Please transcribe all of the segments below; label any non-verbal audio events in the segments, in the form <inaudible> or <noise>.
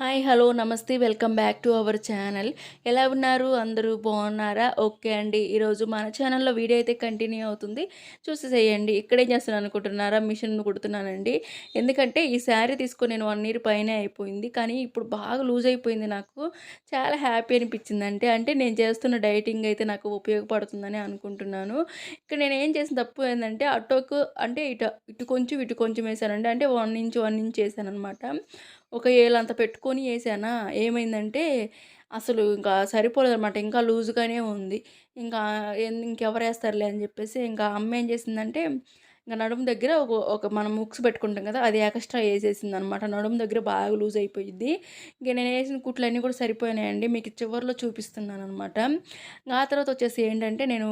Hi hello నమస్తే welcome back to our channel. ఎలా ఉన్నారు? అందరూ బాగున్నారా? ఓకే అండి. ఈరోజు మన ఛానల్లో వీడియో అయితే కంటిన్యూ అవుతుంది. చూసేసేయండి. ఇక్కడేం చేస్తున్నాను అనుకుంటున్నారా? మిషన్ కుడుతున్నానండి. ఎందుకంటే ఈ శారీ తీసుకుని నేను వన్ ఇయర్ పైనే అయిపోయింది. కానీ ఇప్పుడు బాగా లూజ్ అయిపోయింది నాకు. చాలా హ్యాపీ అనిపించింది. అంటే అంటే నేను చేస్తున్న డైటింగ్ అయితే నాకు ఉపయోగపడుతుందని అనుకుంటున్నాను. ఇక్కడ నేను ఏం చేసిన తప్పు ఏంటంటే అటోకు అంటే ఇటు ఇటు కొంచెం ఇటు కొంచెం వేసానండి. అంటే వన్ ఇంచ్ వన్ ఇంచ్ వేసాను అనమాట ఒక ఏళ్ళంత పెట్టుకొని వేసానా ఏమైందంటే అసలు ఇంకా సరిపోలేదన్నమాట ఇంకా లూజ్గానే ఉంది. ఇంకా ఇంకెవరు వేస్తారులే అని చెప్పేసి ఇంకా అమ్మ ఏం చేసిందంటే ఇంకా నడుము దగ్గర ఒక ఒక మనం ముక్స్ పెట్టుకుంటాం కదా అది ఎక్స్ట్రా వేసేసింది అనమాట నడుము దగ్గర బాగా లూజ్ అయిపోయింది ఇంక నేను వేసిన కుట్లు అన్నీ కూడా సరిపోయినాయండి. మీకు చివరిలో చూపిస్తున్నాను అనమాట ఆ తర్వాత వచ్చేసి ఏంటంటే నేను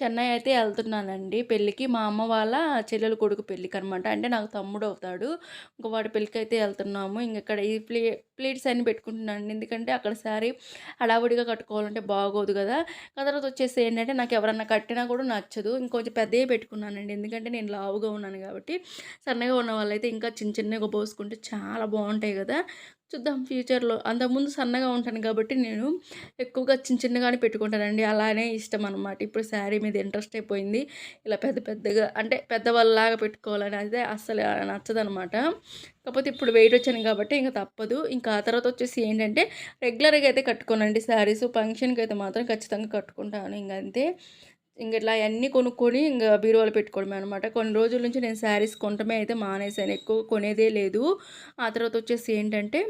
చెన్నై అయితే వెళ్తున్నానండి పెళ్ళికి. మా అమ్మ వాళ్ళ చెల్లెలు కొడుకు పెళ్ళికి అనమాట అంటే నాకు తమ్ముడు అవుతాడు. ఇంకా వాడి పెళ్ళికి అయితే వెళ్తున్నాము. ఇంక ఇక్కడ ఈ ప్లే ప్లేట్స్ అన్నీ పెట్టుకుంటున్నాను ఎందుకంటే అక్కడ శారీ హడావుడిగా కట్టుకోవాలంటే బాగోదు కదా. ఆ తర్వాత వచ్చేసి ఏంటంటే నాకు ఎవరన్నా కట్టినా కూడా నచ్చదు. ఇంకొంచెం పెద్దవి పెట్టుకున్నానండి. ఎందుకంటే నేను లావుగా ఉన్నాను కాబట్టి సన్నగా ఉన్న వాళ్ళైతే ఇంకా చిన్న చిన్నగా పోసుకుంటే చాలా బాగుంటాయి కదా. చూద్దాం ఫ్యూచర్లో అంతకుముందు సన్నగా ఉంటాను కాబట్టి నేను ఎక్కువగా చిన్న చిన్నగానే పెట్టుకుంటానండి. అలానే ఇష్టం అనమాట ఇప్పుడు శారీ మీద ఇంట్రెస్ట్ అయిపోయింది. ఇలా పెద్ద పెద్దగా అంటే పెద్దవాళ్ళలాగా పెట్టుకోవాలని అయితే అస్సలు నచ్చదనమాట కాకపోతే ఇప్పుడు వెయిట్ వచ్చాను కాబట్టి ఇంకా తప్పదు. ఇంకా ఆ తర్వాత వచ్చేసి ఏంటంటే రెగ్యులర్గా అయితే కట్టుకోనండి శారీస్. ఫంక్షన్కి అయితే మాత్రం ఖచ్చితంగా కట్టుకుంటాను ఇంక అంతే. ఇంక ఇట్లా అన్నీ కొనుక్కొని ఇంకా బీరువాలో పెట్టుకోవడమే అనమాట కొన్ని రోజుల నుంచి నేను శారీస్ కొనటమే అయితే మానేశాను. ఎక్కువ కొనేదే లేదు. ఆ తర్వాత వచ్చేసి ఏంటంటే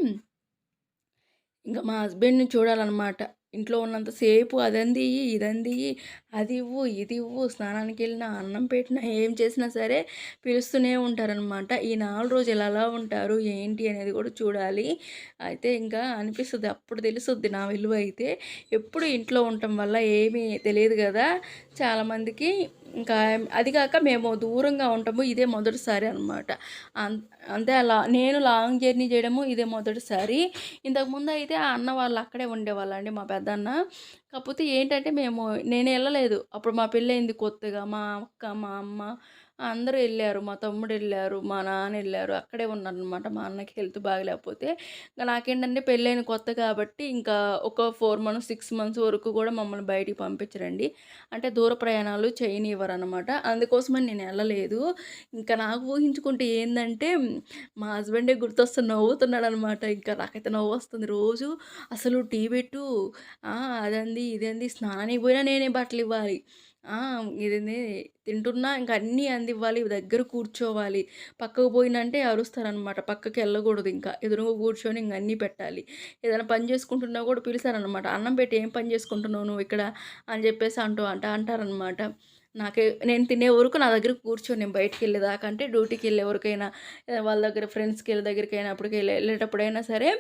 ఇంకా మా హస్బెండ్ని చూడాలన్నమాట. ఇంట్లో ఉన్నంతసేపు అదంది ఇదంది అది ఇవ్వు ఇది ఇవ్వు స్నానానికి వెళ్ళినా అన్నం పెట్టినా ఏం చేసినా సరే పిలుస్తూనే ఉంటారనమాట ఈ నాలుగు రోజులు ఎలా ఉంటారు ఏంటి అనేది కూడా చూడాలి. అయితే ఇంకా అనిపిస్తుంది అప్పుడు తెలుస్తుంది నా విలువ అయితే. ఎప్పుడు ఇంట్లో ఉండటం వల్ల ఏమీ తెలియదు కదా చాలామందికి ఇంకా అది కాక మేము దూరంగా ఉంటాము ఇదే మొదటిసారి అనమాట అంతే అలా నేను లాంగ్ జర్నీ చేయడము ఇదే మొదటిసారి. ఇంతకుముందు అయితే ఆ అన్న వాళ్ళు అక్కడే ఉండేవాళ్ళండి మా పెద్దన్న. కాకపోతే ఏంటంటే మేము నేను వెళ్ళలేదు. అప్పుడు మా పెళ్ళైంది కొత్తగా మా అక్క మా అమ్మ అందరూ వెళ్ళారు మా తమ్ముడు వెళ్ళారు మా నాన్న వెళ్ళారు అక్కడే ఉన్నారనమాట మా అన్నకి హెల్త్ బాగలేకపోతే ఇంకా నాకేంటంటే పెళ్ళైన కొత్త కాబట్టి ఇంకా ఒక ఫోర్ మంత్స్ సిక్స్ మంత్స్ వరకు కూడా మమ్మల్ని బయటికి పంపించరండి. అంటే దూర ప్రయాణాలు చేయనివ్వరు అనమాట అందుకోసమని నేను వెళ్ళలేదు ఇంకా నాకు ఊహించుకుంటే ఏంటంటే మా హస్బెండే గుర్తొస్తే నవ్వుతున్నాడు అనమాట ఇంకా నాకైతే నవ్వు వస్తుంది రోజు. అసలు టీ పెట్టు అదంది ఇదంది స్నానానికి పోయినా నేనే బట్టలు ఇవ్వాలి ఇది తింటున్నా ఇంకా అన్నీ అందివ్వాలి దగ్గర కూర్చోవాలి. పక్కకు పోయినంటే అరుస్తారనమాట. పక్కకి వెళ్ళకూడదు ఇంకా. ఎదురుగా కూర్చొని ఇంక అన్నీ పెట్టాలి. ఏదైనా పని చేసుకుంటున్నా కూడా పిలిచారనమాట. అన్నం పెట్టి ఏం పని చేసుకుంటున్నావు నువ్వు ఇక్కడ? అని చెప్పేసి అంటూ అంట అంటారనమాట. నాకే నేను తినే వరకు నా దగ్గర కూర్చొని నేను బయటికి వెళ్ళేదాకా అంటే డ్యూటీకి వెళ్ళే వరకైనా వాళ్ళ దగ్గర ఫ్రెండ్స్కి వెళ్ళే దగ్గరికి అయినప్పటికి వెళ్ళి వెళ్ళేటప్పుడైనా సరే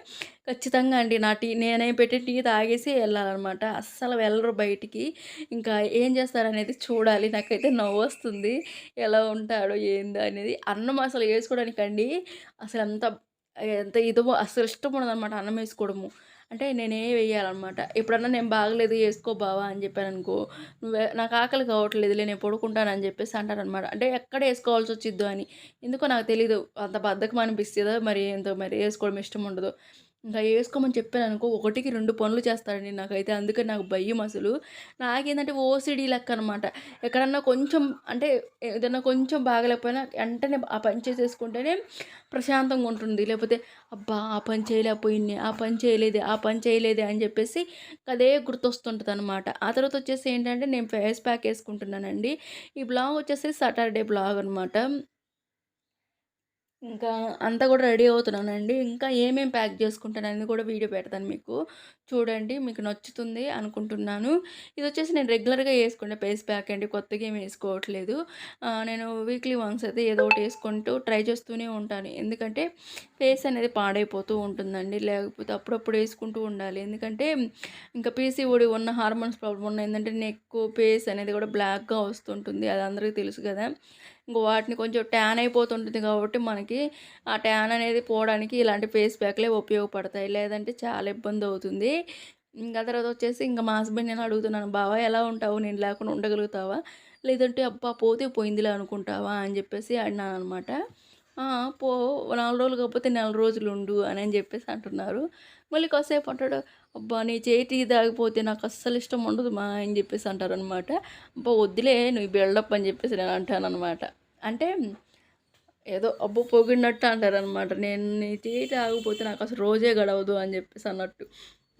ఖచ్చితంగా అండి నా టీ నేనే పెట్టి టీ తాగేసి వెళ్ళాలన్నమాట. అస్సలు వెళ్ళరు బయటికి. ఇంకా ఏం చేస్తారనేది చూడాలి. నాకైతే నవ్వు వస్తుంది. ఎలా ఉంటాడో ఏందో అనేది అన్నం అసలు వేసుకోవడానికండి అసలు అంత ఎంత ఇదో అసలు ఇష్టం ఉండదన్నమాట అన్నం వేసుకోవడము. అంటే నేనే వేయాలన్నమాట ఎప్పుడన్నా నేను బాగలేదు వేసుకో బావా అని చెప్పాను అనుకో నువ్వే నాకు ఆకలి కావట్లేదు నేను పడుకుంటానని చెప్పేసి అంటారనమాట అంటే ఎక్కడ వేసుకోవాల్సి వచ్చిద్దు అని. ఎందుకో నాకు తెలీదు అంత బద్దకం అనిపిస్తుందో మరి ఏంటో మరి వేసుకోవడం ఇష్టం ఉండదు. ఇంకా వేసుకోమని చెప్పాను అనుకో ఒకటికి రెండు పనులు చేస్తాడండి నాకైతే. అందుకని నాకు భయం అసలు. నాకేంటంటే ఓసిడీ లెక్క అనమాట ఎక్కడన్నా కొంచెం అంటే ఏదన్నా కొంచెం బాగలేకపోయినా వెంటనే ఆ పని చేసేసుకుంటేనే ప్రశాంతంగా ఉంటుంది. లేకపోతే అబ్బా ఆ పని చేయలేకపోయింది ఆ పని చేయలేదే ఆ పని చేయలేదే అని చెప్పేసి అదే గుర్తొస్తుంటుంది అనమాట ఆ తర్వాత వచ్చేసి ఏంటంటే నేను ఫేస్ ప్యాక్ వేసుకుంటున్నానండి. ఈ బ్లాగ్ వచ్చేసి సాటర్డే బ్లాగ్ అనమాట ఇంకా అంతా కూడా రెడీ అవుతున్నానండి. ఇంకా ఏమేమి ప్యాక్ చేసుకుంటానని కూడా వీడియో పెడతాను మీకు. చూడండి మీకు నచ్చుతుంది అనుకుంటున్నాను. ఇది వచ్చేసి నేను రెగ్యులర్గా వేసుకునే ఫేస్ ప్యాక్ అండి. కొత్తగా ఏమి వేసుకోవట్లేదు. నేను వీక్లీ వన్స్ అయితే ఏదో ఒకటి వేసుకుంటూ ట్రై చేస్తూనే ఉంటాను. ఎందుకంటే ఫేస్ అనేది పాడైపోతూ ఉంటుందండి. లేకపోతే అప్పుడప్పుడు వేసుకుంటూ ఉండాలి. ఎందుకంటే ఇంకా పీసీఓడి ఉన్న హార్మోన్స్ ప్రాబ్లం ఉన్న ఏంటంటే నెక్ ఫేస్ అనేది కూడా బ్లాక్గా వస్తుంటుంది. అది అందరికీ తెలుసు కదా. వాటిని కొంచెం ట్యాన్ అయిపోతుంటుంది కాబట్టి మనకి ఆ ట్యాన్ అనేది పోవడానికి ఇలాంటి ఫేస్ ప్యాక్లే ఉపయోగపడతాయి లేదంటే చాలా ఇబ్బంది అవుతుంది ఇంకా తర్వాత వచ్చేసి ఇంకా మా హస్బెండ్ నేను అడుగుతున్నాను బావా ఎలా ఉంటావు నేను లేకుండా ఉండగలుగుతావా లేదంటే అబ్బా పోతే పోయిందిలే అనుకుంటావా అని చెప్పేసి అడినాను అనమాట పో నాలుగు రోజులు కాకపోతే నెల రోజులు ఉండు" అని చెప్పేసి అంటున్నారు. మళ్ళీ కాసేపు అంటాడు, "అబ్బా! నీ చేతి దాగిపోతే నాకు అస్సలు ఇష్టం ఉండదు మా" అని చెప్పేసి అంటారనమాట. అబ్బా! వద్దులే నువ్వు బిల్డప్ అని చెప్పేసి నేను అంటాను అనమాట అంటే ఏదో అబ్బో! పొగిడినట్టు అంటారనమాట. నేను నీ టీ తాగకపోతే నాకు అసలు రోజే గడవదు అని చెప్పేసి అన్నట్టు.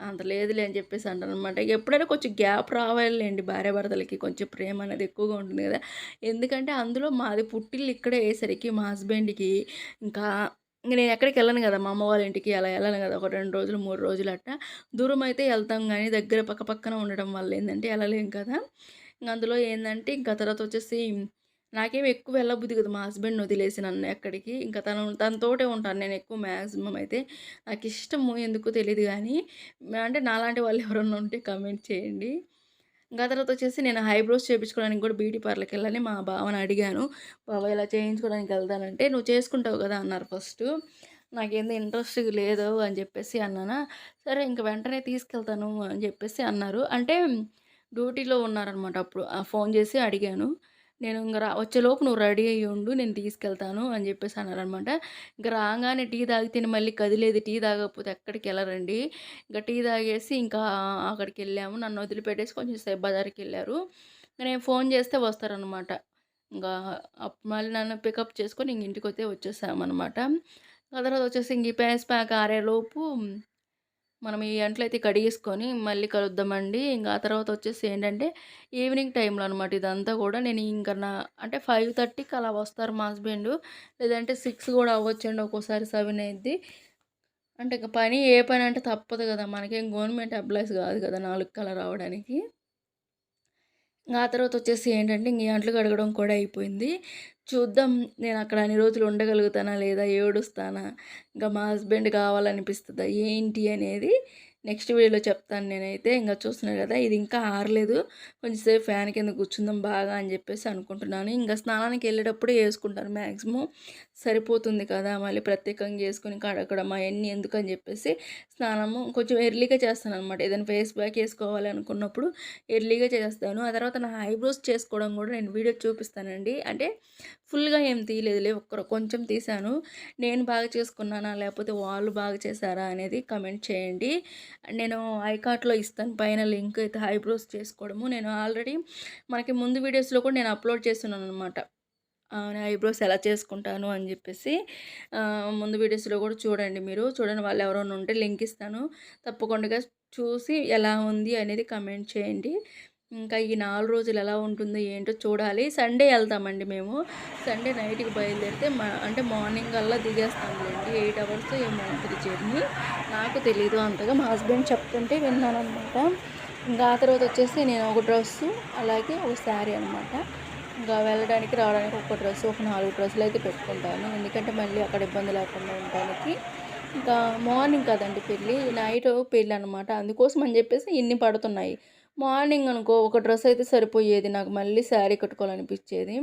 అంత లేదులే అని చెప్పేసి అంటారు అనమాట ఎప్పుడైనా కొంచెం గ్యాప్ రావాలిలెండి భార్యాభర్తలకి కొంచెం ప్రేమ అనేది ఎక్కువగా ఉంటుంది కదా! ఎందుకంటే అందులో మాది పుట్టిల్లు ఇక్కడే వేసరికి మా హస్బెండ్‌కి ఇంకా నేను ఎక్కడికి వెళ్ళను కదా! మా అమ్మ వాళ్ళ ఇంటికి అలా వెళ్ళను కదా! ఒక రెండు రోజులు, మూడు రోజులు అట్టా. దూరం అయితే వెళ్తాం కానీ దగ్గర పక్క పక్కన ఉండడం వల్ల ఏంటంటే వెళ్ళలేం కదా! ఇంక అందులో ఏంటంటే ఇంకా తర్వాత వచ్చేసి నాకేమి ఎక్కువ వెళ్ళబుద్ధి కదా మా హస్బెండ్ వదిలేసి నన్ను ఎక్కడికి. ఇంకా తను తనతోటే ఉంటాను నేను ఎక్కువ మ్యాక్సిమం అయితే. నాకు ఇష్టము ఎందుకు తెలియదు కానీ అంటే నాలాంటి వాళ్ళు ఎవరన్నా ఉంటే కమెంట్ చేయండి. ఇంకా తర్వాత వచ్చేసి నేను హైబ్రోస్ చేయించుకోవడానికి కూడా బ్యూటీ పార్లర్కి వెళ్ళాలని మా బావని అడిగాను. బావ ఇలా చేయించుకోవడానికి వెళ్తానంటే, "నువ్వు చేసుకుంటావు కదా!" అన్నారు ఫస్ట్ నాకేందో ఇంట్రెస్ట్ లేదు అని చెప్పేసి అన్నానా, సరే ఇంక వెంటనే తీసుకెళ్తాను అని చెప్పేసి అన్నారు. అంటే డ్యూటీలో ఉన్నారనమాట అప్పుడు. ఆ ఫోన్ చేసి అడిగాను. నేను ఇంక రా వచ్చేలోపు నువ్వు రెడీ అయ్యి ఉండు. నేను తీసుకెళ్తాను అని చెప్పేసి అన్నారనమాట. ఇంకా రాగానే టీ తాగితే మళ్ళీ కదిలేదు టీ తాగకపోతే ఎక్కడికి వెళ్ళరండి ఇంకా టీ తాగేసి ఇంకా అక్కడికి వెళ్ళాము నన్ను వదిలిపెట్టేసి కొంచెం సేపు బజార్‌కెళ్ళారు. నేను ఫోన్ చేస్తే వస్తారనమాట. ఇంకా అప్ మళ్ళీ నన్ను పికప్ చేసుకొని ఇంక ఇంటికి వచ్చేసామనమాట. ఆ తర్వాత వచ్చేసి ఇంక ఈ ఫేస్ ప్యాక్ ఆరేలోపు మనం ఈ అంట్లయితే కడిగేసుకొని మళ్ళీ కలుద్దామండి. ఇంకా ఆ తర్వాత వచ్చేసి ఏంటంటే ఈవినింగ్ టైంలో అనమాట ఇదంతా కూడా నేను ఇంకా నా అంటే 5:30కి అలా వస్తారు మా హస్బెండ్ లేదంటే సిక్స్ కూడా అవ్వచ్చండి. ఒక్కోసారి 7 అంటే ఇంక పని ఏ పని అంటే తప్పదు కదా! మనకేం గవర్నమెంట్ ఎంప్లాయీస్ కాదు కదా! నాలుగు కల రావడానికి. ఆ తర్వాత వచ్చేసి ఏంటంటే ఇంక అంట్లు కడగడం కూడా అయిపోయింది. చూద్దాం నేను అక్కడ అన్ని రోజులు ఉండగలుగుతానా లేదా ఏడుస్తానా ఇంకా మా హస్బెండ్ కావాలనిపిస్తుందా ఏంటి అనేది నెక్స్ట్ వీడియోలో చెప్తాను నేనైతే. ఇంకా చూస్తున్నాను కదా ఇది ఇంకా ఆరలేదు. కొంచెంసేపు ఫ్యాన్ కింద కూర్చుందాం బాగా అని చెప్పేసి అనుకుంటున్నాను. ఇంకా స్నానానికి వెళ్ళేటప్పుడే వేసుకుంటాను మ్యాక్సిమం సరిపోతుంది కదా మళ్ళీ ప్రత్యేకంగా వేసుకుని కడగడం అవన్నీ ఎందుకని చెప్పేసి స్నానము కొంచెం ఎర్లీగా చేస్తాను అనమాట ఏదైనా ఫేస్ ప్యాక్ వేసుకోవాలి అనుకున్నప్పుడు ఎర్లీగా చేస్తాను. ఆ తర్వాత నా ఐబ్రోస్ చేసుకోవడం కూడా నేను వీడియో చూపిస్తానండి. అంటే ఫుల్గా ఏం తీయలేదులే ఒక్కరు కొంచెం తీశాను నేను బాగా చేసుకున్నానా? లేకపోతే వాళ్ళు బాగా చేశారా? అనేది కమెంట్ చేయండి. నేను ఐకార్ట్లో ఇస్తాను. పైన లింక్ అయితే ఐబ్రోస్ చేసుకోవడము. నేను ఆల్రెడీ మనకి ముందు వీడియోస్లో కూడా నేను అప్లోడ్ చేస్తున్నాను అనమాట ఐబ్రోస్ ఎలా చేసుకుంటాను అని చెప్పేసి. ముందు వీడియోస్లో కూడా చూడండి మీరు. చూడండి వాళ్ళు ఎవరైనా ఉంటే లింక్ ఇస్తాను. తప్పకుండా చూసి ఎలా ఉంది అనేది కమెంట్ చేయండి. ఇంకా ఈ నాలుగు రోజులు ఎలా ఉంటుందో ఏంటో చూడాలి. సండే వెళ్తామండి మేము. సండే నైట్కి బయలుదేరితే మా అంటే మార్నింగ్ అలా దిగేస్తాంలేండి. ఎయిట్ అవర్స్ ఏమో ఉంటుంది జర్నీ నాకు తెలీదు అంతగా. మా హస్బెండ్ చెప్తుంటే విన్నాను అనమాట ఇంకా ఆ తర్వాత వచ్చేసి నేను ఒక డ్రెస్సు అలాగే ఒక శారీ అనమాట ఇంకా వెళ్ళడానికి రావడానికి ఒక డ్రెస్ ఒక నాలుగు డ్రెస్సులు అయితే పెట్టుకుంటాను. ఎందుకంటే మళ్ళీ అక్కడ ఇబ్బంది లేకుండా ఉండడానికి. ఇంకా మార్నింగ్ కదండి పెళ్ళి. నైట్ పెళ్ళి అనమాట అందుకోసం అని చెప్పేసి ఇన్ని పడుతున్నాయి. మార్నింగ్ అనుకో ఒక డ్రెస్ అయితే సరిపోయేది. నాకు మళ్ళీ శారీ కట్టుకోవాలనిపించేది.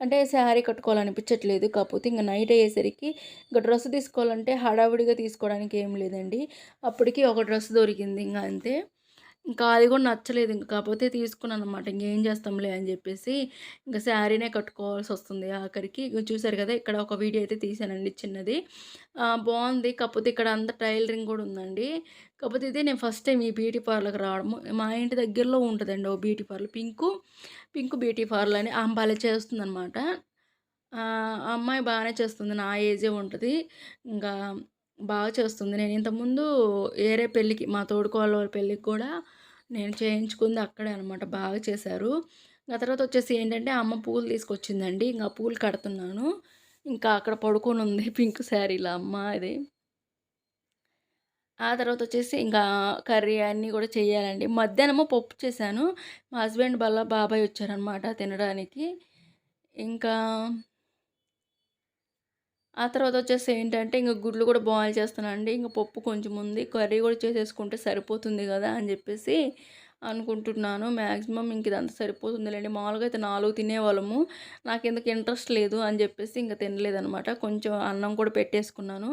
అంటే శారీ కట్టుకోవాలనిపించట్లేదు కాకపోతే ఇంకా నైట్ అయ్యేసరికి ఇంకా డ్రెస్ తీసుకోవాలంటే హడావిడిగా తీసుకోవడానికి ఏం లేదండి. అప్పటికి ఒక డ్రెస్ దొరికింది ఇంకా అంతే. ఇంకా అది కూడా నచ్చలేదు. ఇంక కాకపోతే తీసుకున్నాను అనమాట ఇంకేం చేస్తాంలే అని చెప్పేసి ఇంకా శారీనే కట్టుకోవాల్సి వస్తుంది ఆఖరికి. చూసారు కదా ఇక్కడ ఒక వీడియో అయితే తీసానండి చిన్నది. బాగుంది. కాకపోతే ఇక్కడ అంత టైలరింగ్ కూడా ఉందండి. కాకపోతే ఇది నేను ఫస్ట్ టైం ఈ బ్యూటీ పార్లర్కి రావడము. మా ఇంటి దగ్గరలో ఉంటుందండి ఓ beauty parlour. Pinku pink beauty parlour అని అంబాలే చేస్తుంది చేస్తుందనమాట అమ్మాయి బాగానే చేస్తుంది. నా ఏజే ఉంటుంది. ఇంకా బాగా చేస్తుంది. నేను ఇంతకుముందు వేరే పెళ్ళికి మా తోడుకోళ్ళ పెళ్ళికి కూడా నేను చేయించుకుంది అక్కడే అనమాట బాగా చేశారు. ఆ తర్వాత వచ్చేసి ఏంటంటే అమ్మ పూలు తీసుకొచ్చిందండి. ఇంకా పూలు కడుతున్నాను. ఇంకా అక్కడ పడుకొని ఉంది <laughs> పింక్ శారీలో అమ్మ ఇది ఆ తర్వాత వచ్చేసి ఇంకా కర్రీ అన్నీ కూడా చేయాలండి. మధ్యాహ్నము పప్పు చేశాను. మా హస్బెండ్ వల్ల బాబాయ్ వచ్చారనమాట తినడానికి. ఇంకా ఆ తర్వాత వచ్చేసి ఏంటంటే ఇంకా గుడ్లు కూడా బాయిల్ చేస్తానండి ఇంకా పప్పు కొంచెం ఉంది. కర్రీ కూడా చేసేసుకుంటే సరిపోతుంది కదా అని చెప్పేసి అనుకుంటున్నాను. మ్యాక్సిమం ఇంక ఇదంతా సరిపోతుందిలేండి. మామూలుగా అయితే నాలుగు తినేవాళ్ళము. నాకు ఎందుకు ఇంట్రెస్ట్ లేదు అని చెప్పేసి ఇంకా తినలేదనమాట. కొంచెం అన్నం కూడా పెట్టేసుకున్నాను.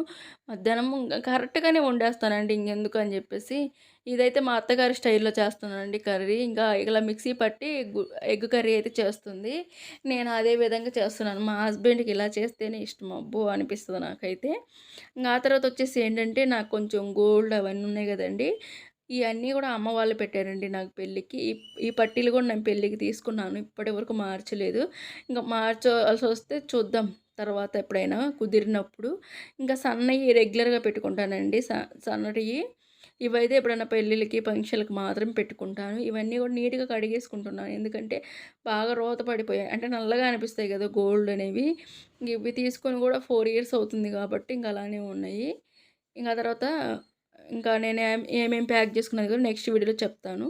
మధ్యాహ్నం ఇంకా కరెక్ట్గానే వండేస్తానండి ఇంకెందుకు అని చెప్పేసి. ఇదైతే మా అత్తగారి స్టైల్లో చేస్తున్నానండి కర్రీ. ఇంకా ఇలా మిక్సీ పట్టి ఎగ్ కర్రీ అయితే చేస్తుంది. నేను అదే విధంగా చేస్తున్నాను. మా హస్బెండ్కి ఇలా చేస్తేనే ఇష్టం. అబ్బో! అనిపిస్తుంది నాకైతే. ఇంకా ఆ తర్వాత వచ్చేసి ఏంటంటే నాకు కొంచెం గోల్డ్ అవన్నీ ఉన్నాయి కదండి. ఇవన్నీ కూడా అమ్మ వాళ్ళు పెట్టారండి నాకు పెళ్ళికి. ఈ ఈ పట్టీలు కూడా నేను పెళ్ళికి తీసుకున్నాను. ఇప్పటి వరకు మార్చలేదు. ఇంకా మార్చాల్సి వస్తే చూద్దాం తర్వాత ఎప్పుడైనా కుదిరినప్పుడు. ఇంకా సన్నవి రెగ్యులర్గా పెట్టుకుంటానండి. స సన్నటివి ఇవైతే ఎప్పుడైనా పెళ్ళిళ్ళకి ఫంక్షన్లకి మాత్రం పెట్టుకుంటాను. ఇవన్నీ కూడా నీట్గా కడిగేసుకుంటున్నాను. ఎందుకంటే బాగా రోత పడిపోయాయి. అంటే నల్లగా అనిపిస్తాయి కదా గోల్డ్ అనేవి. ఇవి తీసుకొని కూడా ఫోర్ ఇయర్స్ అవుతుంది కాబట్టి ఇంకా అలానే ఉన్నాయి. ఇంకా తర్వాత ఇంకా నేను ఏం- ప్యాక్ చేసుకున్నాను కూడా నెక్స్ట్ వీడియోలో చెప్తాను.